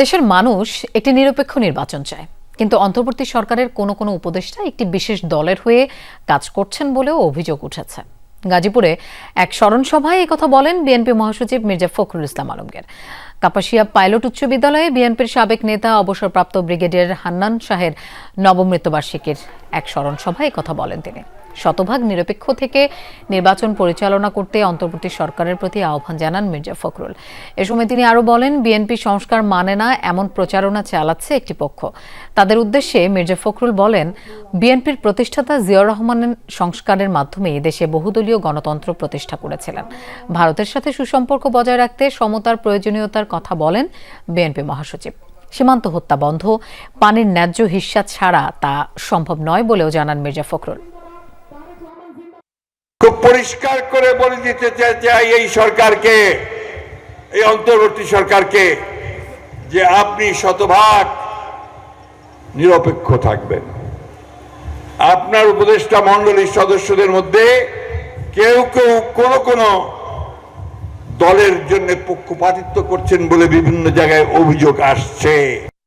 দেশের মানুষ একটি নিরপেক্ষ নির্বাচন চায়, কিন্তু অন্তর্বর্তী সরকারের কোনো কোনো উপদেষ্টা একটি বিশেষ দলের হয়ে কাজ করছেন বলেও অভিযোগ উঠেছে। গাজীপুরে এক স্মরণ সভায় কথা বলেন বিএনপি মহাসচিব মির্জা ফখরুল ইসলাম আলমগীর। কাপাসিয়া পাইলট উচ্চ বিদ্যালয়ে বিএনপির সাবেক নেতা, অবসরপ্রাপ্ত ব্রিগেডিয়ার হান্নান শাহের নবমৃত্যুবার্ষিকীর এক স্মরণ সভায় কথা বলেন তিনি। শতভাগ নিরপেক্ষ থেকে নির্বাচন পরিচালনা করতে অন্তর্বর্তী সরকারের প্রতি আহ্বান জানান মির্জা ফখরুল। এ সময় তিনি আরও বলেন, বিএনপি সংস্কার মানে না এমন প্রচারণা চালাচ্ছে একটি পক্ষ। তাদের উদ্দেশ্যে মির্জা ফখরুল বলেন, বিএনপির প্রতিষ্ঠাতা জিয়াউর রহমানের সংস্কারের মাধ্যমে দেশে বহুদলীয় গণতন্ত্র প্রতিষ্ঠা করেছিলেন। ভারতের সাথে সুসম্পর্ক বজায় রাখতে সমতার প্রয়োজনীয়তার কথা বলেন বিএনপি মহাসচিব। সীমান্ত হত্যা বন্ধ, পানির ন্যায্য হিস্সা ছাড়া তা সম্ভব নয় বলেও জানান মির্জা ফখরুল। পরিষ্কার করে বলে দিতে চাই এই সরকারকে, এই অন্তর্বর্তী সরকারকে, যে আপনি শতভাগ নিরপেক্ষ থাকবেন। আপনার উপদেষ্টা মণ্ডলীর সদস্যদের মধ্যে কেউ কেউ কোন কোন দলের জন্য পক্ষপাতিত্ব করছেন বলে বিভিন্ন জায়গায় অভিযোগ আসছে।